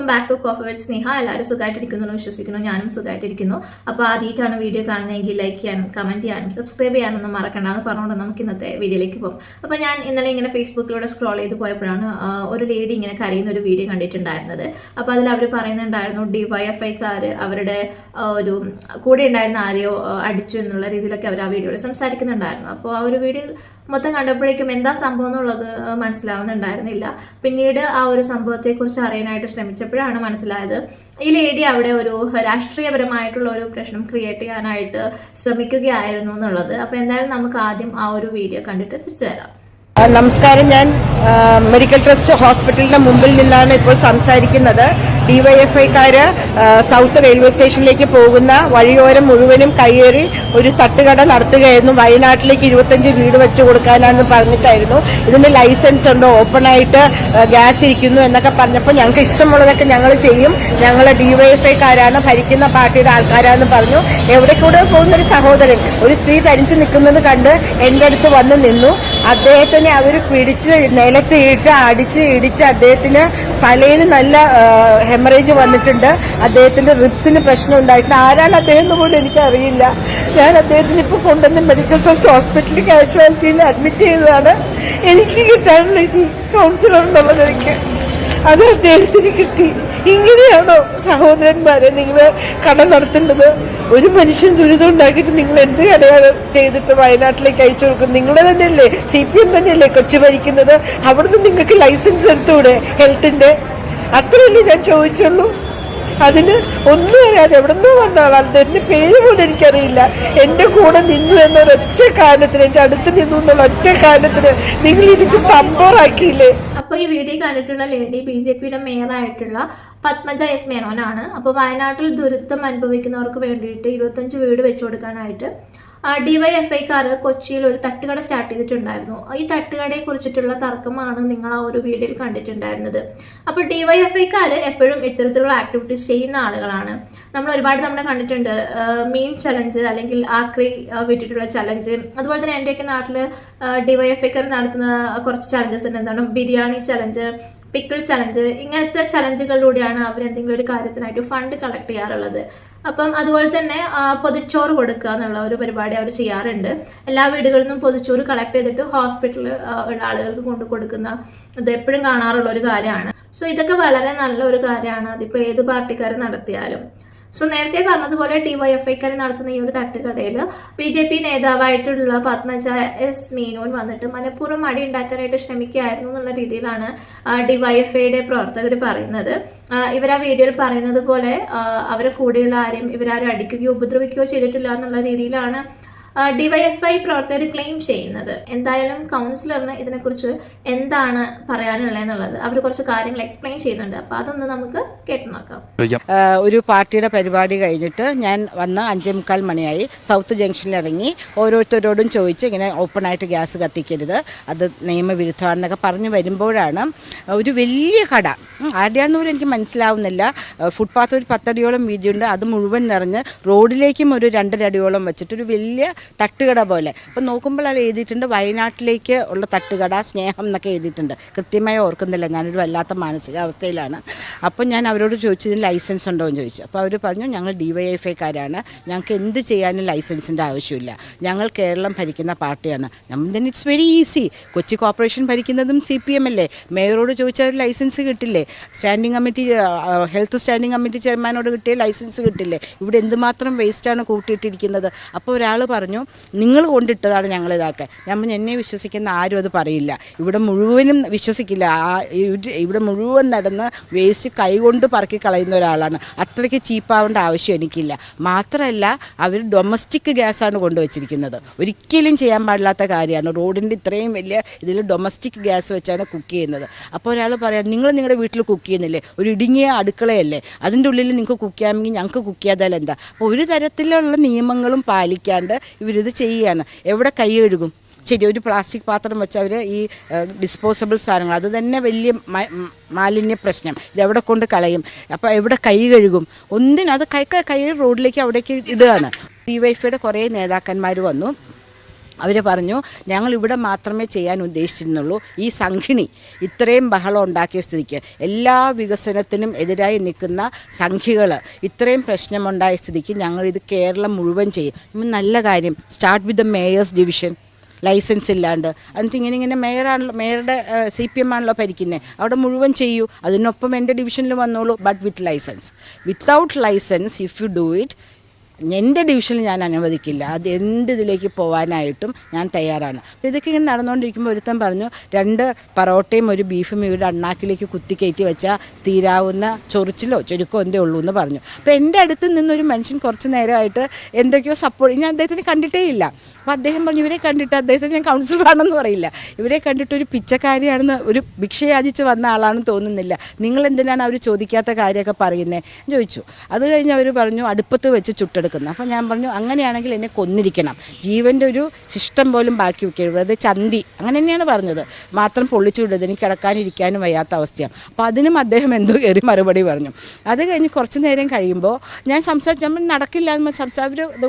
Welcome back to coffee with Sneha എല്ലാവരും സുഖമായിട്ടിരിക്കുന്നു എന്ന് വിശ്വസിക്കുന്നു. ഞാനും സുഖമായിട്ടിരിക്കുന്നു അപ്പോൾ ആദ്യമായിട്ടാണ് വീഡിയോ കാണുന്നതെങ്കിൽ ലൈക്ക് ചെയ്യാനും കമന്റ് ചെയ്യാനും സബ്സ്ക്രൈബ് ചെയ്യാനൊന്നും മറക്കണ്ടെന്ന് പറഞ്ഞുകൊണ്ട് നമുക്ക് ഇന്നത്തെ വീഡിയോയിലേക്ക് പോകും. അപ്പോൾ ഞാൻ ഇന്നലെ ഇങ്ങനെ ഫേസ്ബുക്കിലൂടെ സ്ക്രോൾ ചെയ്ത് പോയപ്പോഴാണ് ഒരു ലേഡി ഇങ്ങനെ കരയുന്ന ഒരു വീഡിയോ കണ്ടിട്ടുണ്ടായിരുന്നത്. അപ്പോൾ അതിൽ അവർ പറയുന്നുണ്ടായിരുന്നു ഡി വൈ എഫ് ഐക്കാർ അവരുടെ ഒരു കൂടെ ഉണ്ടായിരുന്ന ആരെയോ അടിച്ചു എന്നുള്ള രീതിയിലൊക്കെ അവർ ആ വീഡിയോയിൽ സംസാരിക്കുന്നുണ്ടായിരുന്നു. അപ്പോൾ ആ ഒരു വീഡിയോ മൊത്തം കണ്ടപ്പോഴേക്കും എന്താ സംഭവം എന്നുള്ളത് മനസ്സിലാവുന്നുണ്ടായിരുന്നില്ല. പിന്നീട് ആ ഒരു സംഭവത്തെക്കുറിച്ച് അറിയാനായിട്ട് ശ്രമിച്ചപ്പോഴാണ് മനസ്സിലായത്. ഈ ലേഡി അവിടെ ഒരു രാഷ്ട്രീയപരമായിട്ടുള്ള ഒരു പ്രശ്നം ക്രിയേറ്റ് ചെയ്യാനായിട്ട് ശ്രമിക്കുകയായിരുന്നു എന്നുള്ളത്. അപ്പോൾ എന്തായാലും നമുക്ക് ആദ്യം ആ ഒരു വീഡിയോ കണ്ടിട്ട് തിരിച്ചു വരാം. നമസ്കാരം. ഞാൻ മെഡിക്കൽ ട്രസ്റ്റ് ഹോസ്പിറ്റലിന്റെ മുമ്പിൽ നിന്നാണ് ഇപ്പോൾ സംസാരിക്കുന്നത്. ഡിവൈഎഫ്ഐക്കാര് സൗത്ത് റെയിൽവേ സ്റ്റേഷനിലേക്ക് പോകുന്ന വഴിയോരം മുഴുവനും കയ്യേറി ഒരു തട്ടുകട നടത്തുകയായിരുന്നു. വയനാട്ടിലേക്ക് ഇരുപത്തഞ്ച് വീട് വെച്ച് കൊടുക്കാനാണെന്ന് പറഞ്ഞിട്ടായിരുന്നു. ഇതിന് ലൈസൻസ് ഉണ്ടോ? ഓപ്പൺ ആയിട്ട് ഗ്യാസ് ഇരിക്കുന്നു എന്നൊക്കെ പറഞ്ഞപ്പോൾ ഞങ്ങൾക്ക് ഇഷ്ടമുള്ളതൊക്കെ ഞങ്ങൾ ചെയ്യും. ഞങ്ങൾ ഡിവൈഎഫ്ഐക്കാരാണ് ഭരിക്കുന്ന പാർട്ടിയുടെ ആൾക്കാരാണെന്ന് പറഞ്ഞു. എവിടെ കൂടെ പോകുന്ന ഒരു സഹോദരൻ ഒരു സ്ത്രീ തനിച്ച് നിൽക്കുന്നത് കണ്ട് എന്റെ അടുത്ത് വന്ന് നിന്നു. അദ്ദേഹത്തിനെ അവർ പിടിച്ച് നിലത്ത് ഇട്ട് അടിച്ച് ഇടിച്ച് അദ്ദേഹത്തിന് തലയിൽ നല്ല ഹെമറേജ് വന്നിട്ടുണ്ട്. അദ്ദേഹത്തിന്റെ റിപ്സിന് പ്രശ്നം ഉണ്ടായിട്ടുണ്ട്. ആരാണ് അദ്ദേഹം എന്ന് പോലും എനിക്കറിയില്ല. ഞാൻ അദ്ദേഹത്തിന് ഇപ്പോൾ കൊണ്ടുവന്ന് മെഡിക്കൽ ഫസ്റ്റ് ഹോസ്പിറ്റലിൽ കാഷ്വാലിറ്റിയിൽ അഡ്മിറ്റ് ചെയ്തതാണ്. എനിക്ക് കിട്ടാനുള്ള കൗൺസിലർ ഉണ്ടല്ലോ എനിക്ക് അത് അദ്ദേഹത്തിന് കിട്ടി. ഇങ്ങനെയാണോ സഹോദരന്മാരെ നിങ്ങൾ കട നടത്തേണ്ടത്? ഒരു മനുഷ്യൻ ദുരിതം ഉണ്ടാക്കിയിട്ട് നിങ്ങൾ എന്ത് കടയാണ് ചെയ്തിട്ട് വയനാട്ടിലേക്ക് അയച്ചു കൊടുക്കും നിങ്ങൾ തന്നെയല്ലേ സി പി എം തന്നെയല്ലേ കൊച്ചു ഭരിക്കുന്നത്? അവിടുന്ന് നിങ്ങൾക്ക് ലൈസൻസ് എടുത്തൂടെ ഹെൽത്തിന്റെ അത്രയല്ലേ ഞാൻ ചോദിച്ചുള്ളൂ. അതിന് ഒന്നും അറിയാതെ എവിടുന്നോ വന്ന ആളാണ് എന്റെ പേര് പോലും എനിക്കറിയില്ല. എന്റെ കൂടെ നിന്നു എന്ന ഒറ്റ കാരണത്തിന് എന്റെ അടുത്ത് നിന്നു എന്നുള്ള ഒറ്റ കാരണത്തിന് നിങ്ങൾ ഇടിച്ച് തമ്പോറാക്കിയില്ലേ അപ്പൊ ഈ വീഡിയോ കണ്ടിട്ടുള്ള ലേഡി ബി ജെ പിയുടെ മേയറായിട്ടുള്ള പത്മജ എസ് മേനോനാണ്. അപ്പോൾ വയനാട്ടിൽ ദുരിതം അനുഭവിക്കുന്നവർക്ക് വേണ്ടിയിട്ട് ഇരുപത്തഞ്ച് വീട് വെച്ചു കൊടുക്കാനായിട്ട് ഡിവൈഎഫ്ഐക്കാർ കൊച്ചിയിൽ ഒരു തട്ടുകട സ്റ്റാർട്ട് ചെയ്തിട്ടുണ്ടായിരുന്നു. ഈ തട്ടുകടയെ കുറിച്ചിട്ടുള്ള തർക്കമാണ് നിങ്ങൾ ആ ഒരു വീഡിയോയിൽ കണ്ടിട്ടുണ്ടായിരുന്നത്. അപ്പോൾ ഡിവൈഎഫ്ഐക്കാർ എപ്പോഴും ഇത്തരത്തിലുള്ള ആക്ടിവിറ്റീസ് ചെയ്യുന്ന ആളുകളാണ്. നമ്മൾ ഒരുപാട് നമ്മൾ കണ്ടിട്ടുണ്ട് മീൻ ചലഞ്ച് അല്ലെങ്കിൽ ആക്രി വിട്ടിട്ടുള്ള ചലഞ്ച് അതുപോലെ തന്നെ എന്റെയൊക്കെ നാട്ടിൽ ഡിവൈഎഫ്ഐക്കാർ നടത്തുന്ന കുറച്ച് ചലഞ്ചസ് ഉണ്ട്. എന്താണ്? ബിരിയാണി ചലഞ്ച് പിക്കിൾ ചലഞ്ച് ഇങ്ങനത്തെ ചലഞ്ചുകളിലൂടെയാണ് അവർ എന്തെങ്കിലും ഒരു കാര്യത്തിനായിട്ട് ഫണ്ട് കളക്ട് ചെയ്യാറുള്ളത്. അപ്പം അതുപോലെ തന്നെ പൊതിച്ചോറ് കൊടുക്കുക എന്നുള്ള ഒരു പരിപാടി അവർ ചെയ്യാറുണ്ട്. എല്ലാ വീടുകളിൽ നിന്നും പൊതിച്ചോറ് കളക്ട് ചെയ്തിട്ട് ഹോസ്പിറ്റലിൽ ഉള്ള ആളുകൾക്ക് കൊണ്ടു കൊടുക്കുന്ന ഇത് എപ്പോഴും കാണാറുള്ള ഒരു കാര്യമാണ്. സോ ഇതൊക്കെ വളരെ നല്ല ഒരു കാര്യമാണ്. അതിപ്പോൾ ഏത് പാർട്ടിക്കാർ നടത്തിയാലും. സോ നേരത്തെ പറഞ്ഞതുപോലെ ടി വൈ എഫ് ഐക്കാർ നടത്തുന്ന ഈ ഒരു തട്ടുകടയിൽ ബി ജെ പി നേതാവായിട്ടുള്ള പത്മജ എസ് മീനോൻ വന്നിട്ട് മനഃപൂർവം അടി ഉണ്ടാക്കാനായിട്ട് ശ്രമിക്കുകയായിരുന്നു എന്നുള്ള രീതിയിലാണ് ഡി വൈ എഫ് ഐയുടെ പ്രവർത്തകർ പറയുന്നത്. ഇവർ ആ വീഡിയോയിൽ പറയുന്നത് പോലെ അവരെ കൂടെയുള്ള ആരെയും ഇവരാരും അടിക്കുകയോ ഉപദ്രവിക്കുകയോ ചെയ്തിട്ടില്ല എന്നുള്ള രീതിയിലാണ് ഡിവൈഎഫ്ഐ പ്രവർത്തകർ ക്ലെയിം ചെയ്യുന്നത്. എന്തായാലും കൗൺസിലറിന് ഇതിനെക്കുറിച്ച് എന്താണ് പറയാനുള്ളതെന്നുള്ളത് അവർ കുറച്ച് കാര്യങ്ങൾ എക്സ്പ്ലെയിൻ ചെയ്യുന്നുണ്ട്. അപ്പോൾ അതൊന്ന് നമുക്ക് കേട്ടു നോക്കാം. ഒരു പാർട്ടിയുടെ പരിപാടി കഴിഞ്ഞിട്ട് ഞാൻ വന്ന് അഞ്ചേ മുക്കാൽ മണിയായി സൗത്ത് ജംഗ്ഷനിൽ ഇറങ്ങി ഓരോരുത്തരോടും ചോദിച്ച് ഇങ്ങനെ ഓപ്പൺ ആയിട്ട് ഗ്യാസ് കത്തിക്കരുത് അത് നിയമവിരുദ്ധമാണെന്നൊക്കെ പറഞ്ഞു വരുമ്പോഴാണ് ഒരു വലിയ കട. ഉം, ആരുടെയാന്ന് പോലും എനിക്ക് മനസ്സിലാവുന്നില്ല. ഫുട്പാത്ത് ഒരു പത്തടിയോളം വീതിയുണ്ട്. അത് മുഴുവൻ നിറഞ്ഞ് റോഡിലേക്കും ഒരു രണ്ടരടിയോളം വെച്ചിട്ട് ഒരു വലിയ തട്ടുകട പോലെ. അപ്പോൾ നോക്കുമ്പോൾ അത് എഴുതിയിട്ടുണ്ട്. വയനാട്ടിലേക്ക് ഉള്ള തട്ടുകട സ്നേഹം എന്നൊക്കെ എഴുതിയിട്ടുണ്ട്. കൃത്യമായി ഓർക്കുന്നില്ല. ഞാനൊരു വല്ലാത്ത മാനസികാവസ്ഥയിലാണ്. അപ്പോൾ ഞാൻ അവരോട് ചോദിച്ചതിന് ലൈസൻസ് ഉണ്ടോ എന്ന് ചോദിച്ചു. അപ്പോൾ അവർ പറഞ്ഞു ഞങ്ങൾ ഡി വൈ എഫ് ഞങ്ങൾക്ക് എന്ത് ചെയ്യാനും ലൈസൻസിന്റെ ആവശ്യമില്ല. ഞങ്ങൾ കേരളം ഭരിക്കുന്ന പാർട്ടിയാണ്. Then it's very easy Kochi corporation ഭരിക്കുന്നതും C P M അല്ലേ? മേയറോട് ചോദിച്ചാൽ ഒരു ലൈസൻസ് കിട്ടില്ലേ? Standing committee health standing committee ചെയർമാനോട് കിട്ടിയ ലൈസൻസ് കിട്ടില്ലേ? ഇവിടെ എന്തുമാത്രം വേസ്റ്റാണ് കൂട്ടിയിട്ടിരിക്കുന്നത്? അപ്പോൾ ഒരാൾ പറഞ്ഞു നിങ്ങൾ കൊണ്ടിട്ടതാണ് ഞങ്ങൾ ഇതാക്കുക ഞാൻ പറഞ്ഞു, എന്നെ വിശ്വസിക്കുന്ന ആരും അത് പറയില്ല. ഇവിടെ മുഴുവനും വിശ്വസിക്കില്ല. ആ ഇവിടെ മുഴുവൻ നടന്ന് വേസ്റ്റ് കൈകൊണ്ട് പറക്കി കളയുന്ന ഒരാളാണ്. അത്രയ്ക്ക് ചീപ്പാവേണ്ട ആവശ്യം എനിക്കില്ല. മാത്രമല്ല അവർ ഡൊമസ്റ്റിക് ഗ്യാസാണ് കൊണ്ടുവച്ചിരിക്കുന്നത്. ഒരിക്കലും ചെയ്യാൻ പാടില്ലാത്ത കാര്യമാണ്. റോഡിന്റെ ഇത്രയും വലിയ ഇതിൽ ഡൊമസ്റ്റിക് ഗ്യാസ് വെച്ചാണ് കുക്ക് ചെയ്യുന്നത്. അപ്പോൾ ഒരാൾ പറയാം നിങ്ങൾ നിങ്ങളുടെ വീട്ടിൽ കുക്ക് ചെയ്യുന്നില്ലേ? ഒരു ഇടുങ്ങിയ അടുക്കളയല്ലേ? അതിന്റെ ഉള്ളിൽ നിങ്ങൾക്ക് കുക്ക് ചെയ്യാമെങ്കിൽ ഞങ്ങൾക്ക് കുക്ക് ചെയ്താൽ എന്താ? അപ്പോൾ ഒരു തരത്തിലുള്ള നിയമങ്ങളും പാലിക്കാണ്ട് ഇവരിത് ചെയ്യുകയാണ് എവിടെ കൈ കഴുകും ശരി ഒരു പ്ലാസ്റ്റിക് പാത്രം വെച്ച് അവർ ഈ ഡിസ്പോസബിൾ സാധനങ്ങൾ അത് തന്നെ വലിയ മാലിന്യ പ്രശ്നം ഇതെവിടെ കൊണ്ട് കളയും അപ്പോൾ എവിടെ കൈ കഴുകും ഒന്നിനും അത് കൈ കൈ റോഡിലേക്ക് അവിടേക്ക് ഇടുകയാണ് ഡി വൈഫൈയുടെ കുറേ നേതാക്കന്മാർ വന്നു അവർ പറഞ്ഞു ഞങ്ങൾ ഇവിടെ മാത്രമേ ചെയ്യാൻ ഉദ്ദേശിച്ചിരുന്നുള്ളൂ. ഈ സംഘിണി ഇത്രയും ബഹളം ഉണ്ടാക്കിയ സ്ഥിതിക്ക് എല്ലാ വികസനത്തിനും എതിരായി നിൽക്കുന്ന സംഖ്യകൾ ഇത്രയും പ്രശ്നമുണ്ടായ സ്ഥിതിക്ക് ഞങ്ങൾ ഇത് കേരളം മുഴുവൻ ചെയ്യും. നല്ല കാര്യം start with the mayor's division licence ഇല്ലാണ്ട്. എന്നിട്ട് ഇങ്ങനെ ഇങ്ങനെ മേയറാണല്ലോ മേയറുടെ സി പി എം ആണല്ലോ ഭരിക്കുന്നത് അവിടെ മുഴുവൻ ചെയ്യൂ. അതിനൊപ്പം എന്റെ ഡിവിഷനിൽ വന്നോളൂ but with licence without licence if you do it എന്റെ ഡിവിഷനിൽ ഞാൻ അനുവദിക്കില്ല. അത് എന്ത് ഇതിലേക്ക് പോകാനായിട്ടും ഞാൻ തയ്യാറാണ്. അപ്പോൾ ഇതൊക്കെ ഇങ്ങനെ നടന്നുകൊണ്ടിരിക്കുമ്പോൾ ഒരുത്തൻ പറഞ്ഞു രണ്ട് പറോട്ടയും ഒരു ബീഫും ഇവിടെ അണ്ണാക്കിലേക്ക് കുത്തിക്കയറ്റി വെച്ചാൽ തീരാവുന്ന ചൊറിച്ചിലോ ചുരുക്കോ എന്തേ ഉള്ളൂ എന്ന് പറഞ്ഞു. അപ്പോൾ എന്റെ അടുത്ത് നിന്നൊരു മനുഷ്യൻ കുറച്ച് നേരമായിട്ട് എന്തൊക്കെയോ സപ്പോർട്ട് ഞാൻ അദ്ദേഹത്തിന് കണ്ടിട്ടേ ഇല്ല. അപ്പോൾ അദ്ദേഹം പറഞ്ഞു ഇവരെ കണ്ടിട്ട് അദ്ദേഹത്തിന് ഞാൻ കൗൺസിലറാണെന്ന് പറയില്ല. ഇവരെ കണ്ടിട്ട് ഒരു പിച്ചക്കാരിയാണെന്ന് ഒരു ഭിക്ഷയാചിച്ച് വന്ന ആളാണെന്ന് തോന്നുന്നില്ല. നിങ്ങൾ എന്തിനാണ് അവർ ചോദിക്കാത്ത കാര്യമൊക്കെ പറയുന്നത് ചോദിച്ചു. അത് കഴിഞ്ഞ് അവർ പറഞ്ഞു അടുപ്പത്ത് വെച്ച് ചുട്ടെടുക്കുന്നത് അപ്പോൾ ഞാൻ പറഞ്ഞു അങ്ങനെയാണെങ്കിൽ എന്നെ കൊന്നിരിക്കണം. ജീവന്റെ ഒരു ശിഷ്ടം പോലും ബാക്കി വെക്കരുത്. അത് ചന്തി. അങ്ങനെ തന്നെയാണ് പറഞ്ഞത്. മാത്രം പൊള്ളിച്ചു വിടരുത്. എനിക്ക് കിടക്കാനിരിക്കാനും വയ്യാത്ത അവസ്ഥയാണ്. അപ്പോൾ അതിനും അദ്ദേഹം എന്തോ കയറി മറുപടി പറഞ്ഞു. അത് കഴിഞ്ഞ് കുറച്ച് നേരം കഴിയുമ്പോൾ ഞാൻ സംസാരിച്ചു നമ്മൾ നടക്കില്ല എന്ന് സംസാരിച്ച്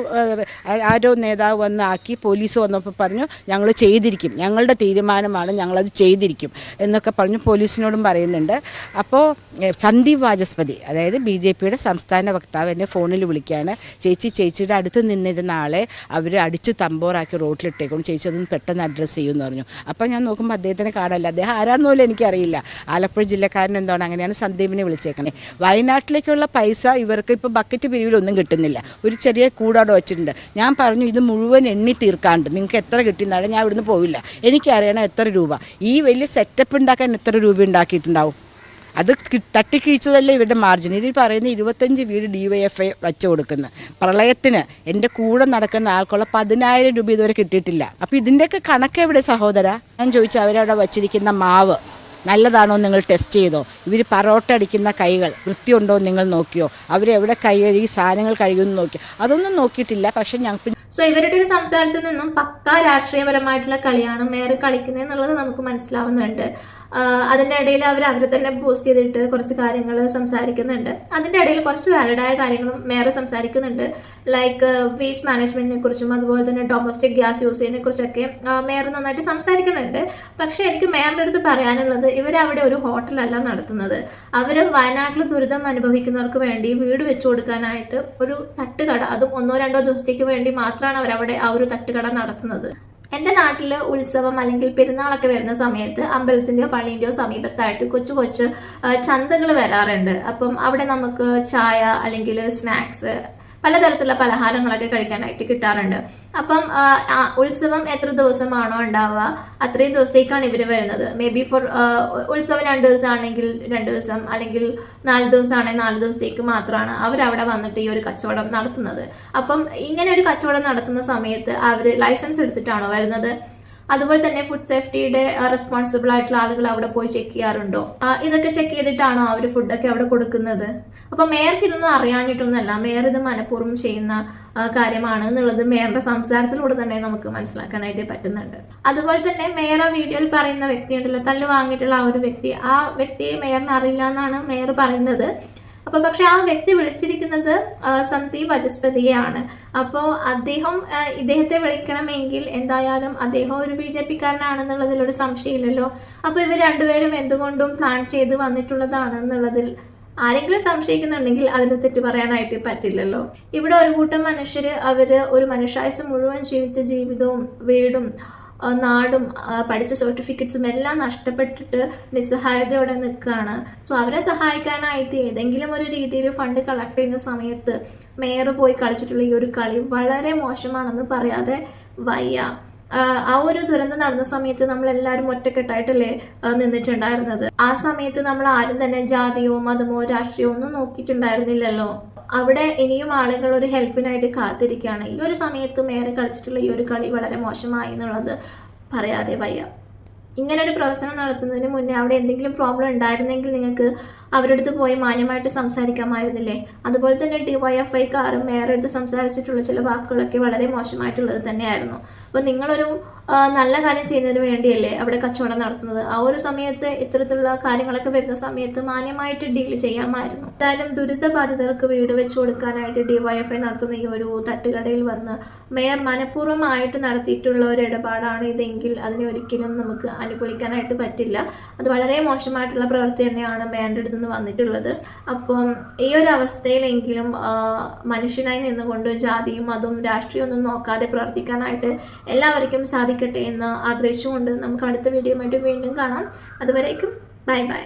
ആരോ നേതാവ് വന്ന് ആക്കി പോലീസ് വന്നപ്പോൾ പറഞ്ഞു ഞങ്ങൾ ചെയ്തിരിക്കും. ഞങ്ങളുടെ തീരുമാനമാണ് ഞങ്ങളത് ചെയ്തിരിക്കും. എന്നൊക്കെ പറഞ്ഞു പോലീസിനോടും പറയുന്നുണ്ട്. അപ്പോൾ സന്ദീപ് വാചസ്പതി അതായത് ബി ജെ പിയുടെ സംസ്ഥാന വക്താവ് എന്നെ ഫോണിൽ വിളിക്കുകയാണ്. ചേച്ചി ചേച്ചിയുടെ അടുത്ത് നിന്നിരുന്ന ആളെ അവർ അടിച്ച് തമ്പോറാക്കി റോട്ടിലിട്ടേക്കും. ചേച്ചി അതൊന്ന് പെട്ടെന്ന് അഡ്രസ്സ് ചെയ്യുമെന്ന് പറഞ്ഞു. അപ്പോൾ ഞാൻ നോക്കുമ്പോൾ അദ്ദേഹത്തിനെ കാണാനില്ല അദ്ദേഹം ആരാണെന്ന് പോലും എനിക്കറിയില്ല. ആലപ്പുഴ ജില്ലക്കാരൻ എന്താണ്? അങ്ങനെയാണ് സന്ദീപിനെ വിളിച്ചേക്കണേ. വയനാട്ടിലേക്കുള്ള പൈസ ഇവർക്ക് ഇപ്പോൾ ബക്കറ്റ് പിരിവിലൊന്നും കിട്ടുന്നില്ല. ഒരു ചെറിയ കൂടവിടെ വെച്ചിട്ടുണ്ട്. ഞാൻ പറഞ്ഞു ഇത് മുഴുവൻ എണ്ണി തീർക്കാണ്ട്. നിങ്ങൾക്ക് എത്ര കിട്ടിയെന്നാലും ഞാൻ ഇവിടുന്ന് പോവില്ല. എനിക്കറിയണം എത്ര രൂപ. ഈ വലിയ സെറ്റപ്പ് ഉണ്ടാക്കാൻ എത്ര രൂപ ഉണ്ടാക്കിയിട്ടുണ്ടാവും? അത് തട്ടിക്കിഴിച്ചതല്ലേ ഇവരുടെ മാർജിൻ ഇതിൽ പറയുന്ന ഇരുപത്തഞ്ച് വീട് ഡി വൈ എഫ് ഐ വെച്ച് കൊടുക്കുന്നത് പ്രളയത്തിന് എന്റെ കൂടെ നടക്കുന്ന ആൾക്കുള്ള പതിനായിരം രൂപ ഇതുവരെ കിട്ടിയിട്ടില്ല. അപ്പോൾ ഇതിന്റെയൊക്കെ കണക്ക് എവിടെ സഹോദര? ഞാൻ ചോദിച്ചു അവരവിടെ വച്ചിരിക്കുന്ന മാവ് നല്ലതാണോ നിങ്ങൾ ടെസ്റ്റ് ചെയ്തോ? ഇവർ പറോട്ട അടിക്കുന്ന കൈകൾ വൃത്തിയുണ്ടോ നിങ്ങൾ നോക്കിയോ? അവരെവിടെ കൈ കഴുകി സാധനങ്ങൾ കഴുകുമെന്ന് നോക്കിയോ? അതൊന്നും നോക്കിയിട്ടില്ല. പക്ഷേ ഞങ്ങൾക്ക് സോ ഇവരുടെ ഒരു സംസാരത്തിൽ നിന്നും പക്കാ രാഷ്ട്രീയപരമായിട്ടുള്ള കളിയാണ് മേയർ കളിക്കുന്നത് എന്നുള്ളത് നമുക്ക് മനസ്സിലാവുന്നുണ്ട്. ആഹ് അതിന്റെ ഇടയിൽ അവർ അവർ തന്നെ പോസ്റ്റ് ചെയ്തിട്ട് കുറച്ച് കാര്യങ്ങൾ സംസാരിക്കുന്നുണ്ട്. അതിന്റെ ഇടയിൽ കുറച്ച് വാലിഡായ കാര്യങ്ങളും മേറെ സംസാരിക്കുന്നുണ്ട്. ലൈക്ക് വേസ്റ്റ് മാനേജ്മെന്റിനെ കുറിച്ചും അതുപോലെ തന്നെ ഡൊമസ്റ്റിക് ഗ്യാസ് യൂസ് ചെയ്യുന്നതിനെ കുറിച്ചൊക്കെ മേയർ നന്നായിട്ട് സംസാരിക്കുന്നുണ്ട്. പക്ഷെ എനിക്ക് മേറിന്റെ അടുത്ത് പറയാനുള്ളത് ഇവരവിടെ ഒരു ഹോട്ടലല്ല നടത്തുന്നത്. അവർ വയനാട്ടിൽ ദുരിതം അനുഭവിക്കുന്നവർക്ക് വേണ്ടി വീട് വെച്ചു കൊടുക്കാനായിട്ട് ഒരു തട്ടുകട അതും ഒന്നോ രണ്ടോ ദിവസത്തേക്ക് വേണ്ടി മാത്രമാണ് അവരവിടെ ആ ഒരു തട്ടുകട നടത്തുന്നത്. എന്റെ നാട്ടിൽ ഉത്സവം അല്ലെങ്കിൽ പെരുന്നാളൊക്കെ വരുന്ന സമയത്ത് അമ്പലത്തിന്റെയോ പള്ളീന്റെയോ സമീപത്തായിട്ട് കൊച്ചു കൊച്ചു ചന്തകൾ വരാറുണ്ട്. അപ്പം അവിടെ നമുക്ക് ചായ അല്ലെങ്കിൽ സ്നാക്സ് പലതരത്തിലുള്ള പലഹാരങ്ങളൊക്കെ കഴിക്കാനായിട്ട് കിട്ടാറുണ്ട്. അപ്പം ഉത്സവം എത്ര ദിവസമാണോ ഉണ്ടാവുക? അത്രയും ദിവസത്തേക്കാണ് ഇവർ വരുന്നത്. മേ ബി ഫോർ ഉത്സവം രണ്ട് ദിവസം ആണെങ്കിൽ രണ്ട് ദിവസം അല്ലെങ്കിൽ നാല് ദിവസമാണെങ്കിൽ നാല് ദിവസത്തേക്ക് മാത്രമാണ് അവരവിടെ വന്നിട്ട് ഈ ഒരു കച്ചവടം നടത്തുന്നത്. അപ്പം ഇങ്ങനെ ഒരു കച്ചവടം നടത്തുന്ന സമയത്ത് അവർ ലൈസൻസ് എടുത്തിട്ടാണോ വരുന്നത്? അതുപോലെ തന്നെ ഫുഡ് സേഫ്റ്റിയുടെ റെസ്പോൺസിബിൾ ആയിട്ടുള്ള ആളുകൾ അവിടെ പോയി ചെക്ക് ചെയ്യാറുണ്ടോ? ഇതൊക്കെ ചെക്ക് ചെയ്തിട്ടാണോ അവർ ഫുഡൊക്കെ അവിടെ കൊടുക്കുന്നത്? അപ്പൊ മേയർക്ക് ഇതൊന്നും അറിയാനിട്ടൊന്നുമല്ല മേയർ ഇത് മനഃപൂർവം ചെയ്യുന്ന കാര്യമാണ് എന്നുള്ളത് മേയറുടെ സംസാരത്തിലൂടെ തന്നെ നമുക്ക് മനസ്സിലാക്കാനായിട്ട് പറ്റുന്നുണ്ട്. അതുപോലെ തന്നെ മേയർ ആ വീഡിയോയിൽ പറയുന്ന വ്യക്തിയുണ്ടല്ലോ തല്ല് വാങ്ങിയിട്ടുള്ള ആ ഒരു വ്യക്തി. ആ വ്യക്തിയെ മേയറിന് അറിയില്ല എന്നാണ് മേയർ പറയുന്നത്. അപ്പൊ പക്ഷെ ആ വ്യക്തി വിളിച്ചിരിക്കുന്നത് സന്ദീപ് വചസ്പതിയെയാണ് അപ്പോൾ അദ്ദേഹം ഇദ്ദേഹത്തെ വിളിക്കണമെങ്കിൽ എന്തായാലും അദ്ദേഹം ഒരു ബി ജെ പിക്കാരനാണെന്നുള്ളതിൽ ഒരു സംശയമില്ലല്ലോ. അപ്പൊ ഇവർ രണ്ടുപേരും എന്തുകൊണ്ടും പ്ലാൻ ചെയ്ത് വന്നിട്ടുള്ളതാണെന്നുള്ളതിൽ ആരെങ്കിലും സംശയിക്കുന്നുണ്ടെങ്കിൽ അതിനെ തെറ്റ് പറയാനായിട്ട് പറ്റില്ലല്ലോ. ഇവിടെ ഒരു കൂട്ടം മനുഷ്യര് അവർ ഒരു മനുഷ്യായുസ് മുഴുവൻ ജീവിച്ച ജീവിതവും വീടും നാടും പഠിച്ച സർട്ടിഫിക്കറ്റ്സും എല്ലാം നഷ്ടപ്പെട്ടിട്ട് നിസ്സഹായതയോടെ നിൽക്കുകയാണ്. സോ അവരെ സഹായിക്കാനായിട്ട് ഏതെങ്കിലും ഒരു രീതിയിൽ ഫണ്ട് കളക്ട് ചെയ്യുന്ന സമയത്ത് മേയർ പോയി കളിച്ചിട്ടുള്ള ഈ ഒരു കളി വളരെ മോശമാണെന്ന് പറയാതെ വയ്യ. ആ, ഒരു ദുരന്തം നടന്ന സമയത്ത് നമ്മൾ എല്ലാവരും ഒറ്റക്കെട്ടായിട്ടല്ലേ നിന്നിട്ടുണ്ടായിരുന്നത്? ആ സമയത്ത് നമ്മൾ ആരും തന്നെ ജാതിയോ മതമോ രാഷ്ട്രീയമോ ഒന്നും നോക്കിയിട്ടുണ്ടായിരുന്നില്ലല്ലോ. അവിടെ ഇനിയും ആളുകൾ ഒരു ഹെൽപ്പിനായിട്ട് കാത്തിരിക്കുകയാണ്. ഈ ഒരു സമയത്ത് മേരെ കളിച്ചിട്ടുള്ള ഈ ഒരു കളി വളരെ മോശമായി എന്നുള്ളത് പറയാതെ വയ്യ. ഇങ്ങനെ ഒരു പ്രവർത്തനം നടത്തുന്നതിന് മുന്നേ അവിടെ എന്തെങ്കിലും പ്രോബ്ലം ഉണ്ടായിരുന്നെങ്കിൽ നിങ്ങൾക്ക് അവരുടെ അടുത്ത് പോയി മാന്യമായിട്ട് സംസാരിക്കാമായിരുന്നില്ലേ? അതുപോലെ തന്നെ ഡി വൈ ഡിവൈഎഫ്ഐക്കാരും മേയറുടെ അടുത്ത് സംസാരിച്ചിട്ടുള്ള ചില വാക്കുകളൊക്കെ വളരെ മോശമായിട്ടുള്ളത് തന്നെയായിരുന്നു. അപ്പോൾ നിങ്ങളൊരു നല്ല കാര്യം ചെയ്യുന്നതിന് വേണ്ടിയല്ലേ അവിടെ കച്ചവടം നടത്തുന്നത്? ആ ഒരു സമയത്ത് ഇത്തരത്തിലുള്ള കാര്യങ്ങളൊക്കെ വരുന്ന സമയത്ത് മാന്യമായിട്ട് ഡീൽ ചെയ്യാമായിരുന്നു. എന്തായാലും ദുരിത ബാധിതർക്ക് വീട് വെച്ചു കൊടുക്കാനായിട്ട് ഡിവൈഎഫ്ഐ നടത്തുന്ന ഈ ഒരു തട്ടുകടയിൽ വന്ന് മേയർ മനഃപൂർവമായിട്ട് നടത്തിയിട്ടുള്ള ഒരു ഇടപാടാണ് ഇതെങ്കിൽ അതിനെ ഒരിക്കലും നമുക്ക് അനുകൂലിക്കാനായിട്ട് പറ്റില്ല. അത് വളരെ മോശമായിട്ടുള്ള പ്രവൃത്തി തന്നെയാണ് മേയറിന്റെ അടുത്ത് നിന്ന് വന്നിട്ടുള്ളത്. അപ്പം ഈ ഒരു അവസ്ഥയിലെങ്കിലും മനുഷ്യനായി നിന്നുകൊണ്ട് ജാതിയും അതും രാഷ്ട്രീയം ഒന്നും നോക്കാതെ പ്രവർത്തിക്കാനായിട്ട് എല്ലാവർക്കും സാധിക്കട്ടെ എന്ന് ആഗ്രഹിച്ചുകൊണ്ട് നമുക്ക് അടുത്ത വീഡിയോയുമായിട്ട് വീണ്ടും കാണാം. അതുവരേക്കും ബൈ ബൈ.